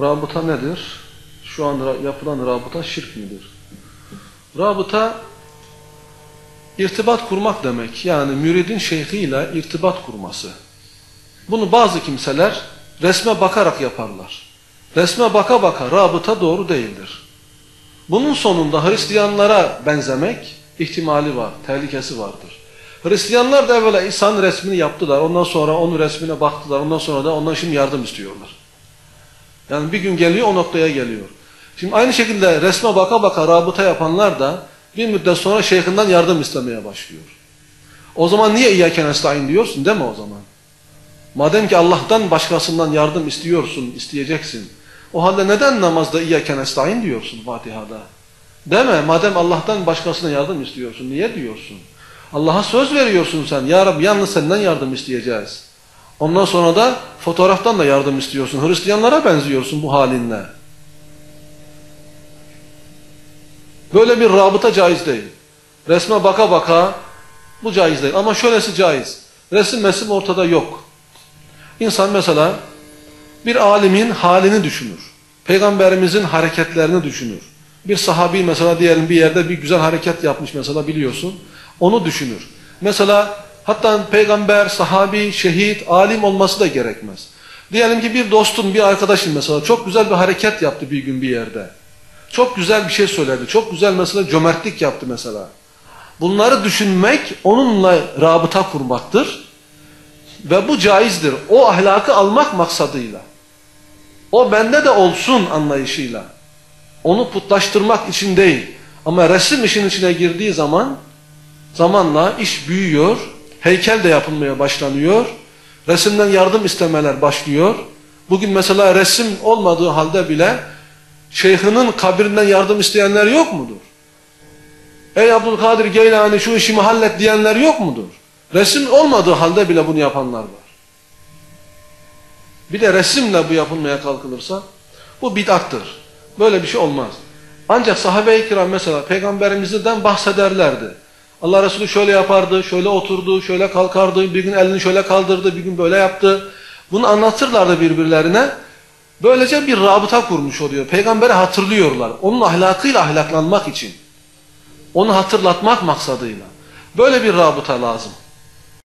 Rabıta nedir? Şu an yapılan rabıta şirk midir? Rabıta irtibat kurmak demek. Yani müridin şeyhiyle irtibat kurması. Bunu bazı kimseler resme bakarak yaparlar. Resme baka baka rabıta doğru değildir. Bunun sonunda Hristiyanlara benzemek ihtimali var, tehlikesi vardır. Hristiyanlar da evvela İsa'nın resmini yaptılar. Ondan sonra onun resmine baktılar. Ondan sonra da ondan şimdi yardım istiyorlar. Yani bir gün geliyor o noktaya geliyor. Şimdi aynı şekilde resme baka baka rabıta yapanlar da bir müddet sonra şeyhinden yardım istemeye başlıyor. O zaman niye İyyâke nestaîn diyorsun değil mi o zaman? Madem ki Allah'tan başkasından yardım istiyorsun, isteyeceksin. O halde neden namazda İyyâke nestaîn diyorsun Fatiha'da? Deme madem Allah'tan başkasına yardım istiyorsun. Niye diyorsun? Allah'a söz veriyorsun sen. Ya Rabbi yalnız senden yardım isteyeceğiz. Ondan sonra da fotoğraftan da yardım istiyorsun. Hristiyanlara benziyorsun bu halinle. Böyle bir rabıta caiz değil. Resme baka baka bu caiz değil. Ama şöylesi caiz. Resim mesim ortada yok. İnsan mesela bir alimin halini düşünür. Peygamberimizin hareketlerini düşünür. Bir sahabi mesela diyelim bir yerde bir güzel hareket yapmış mesela biliyorsun. Onu düşünür. Mesela hatta peygamber, sahabi, şehit, alim olması da gerekmez. Diyelim ki bir dostum, bir arkadaşım mesela çok güzel bir hareket yaptı bir gün bir yerde. Çok güzel bir şey söyledi. Çok güzel mesela cömertlik yaptı mesela. Bunları düşünmek onunla rabıta kurmaktır. Ve bu caizdir. O ahlakı almak maksadıyla. O bende de olsun anlayışıyla. Onu putlaştırmak için değil. Ama resim işin içine girdiği zaman zamanla iş büyüyor. Heykel de yapılmaya başlanıyor. Resimden yardım istemeler başlıyor. Bugün mesela resim olmadığı halde bile şeyhinin kabrinden yardım isteyenler yok mudur? Ey Abdülkadir Geylani şu işimi hallet diyenler yok mudur? Resim olmadığı halde bile bunu yapanlar var. Bir de resimle bu yapılmaya kalkılırsa bu bid'attır. Böyle bir şey olmaz. Ancak sahabe-i kiram mesela peygamberimizden bahsederlerdi. Allah Resulü şöyle yapardı, şöyle oturdu, şöyle kalkardı, bir gün elini şöyle kaldırdı, bir gün böyle yaptı. Bunu anlatırlardı birbirlerine. Böylece bir rabıta kurmuş oluyor. Peygamberi hatırlıyorlar. Onun ahlakıyla ahlaklanmak için. Onu hatırlatmak maksadıyla. Böyle bir rabıta lazım.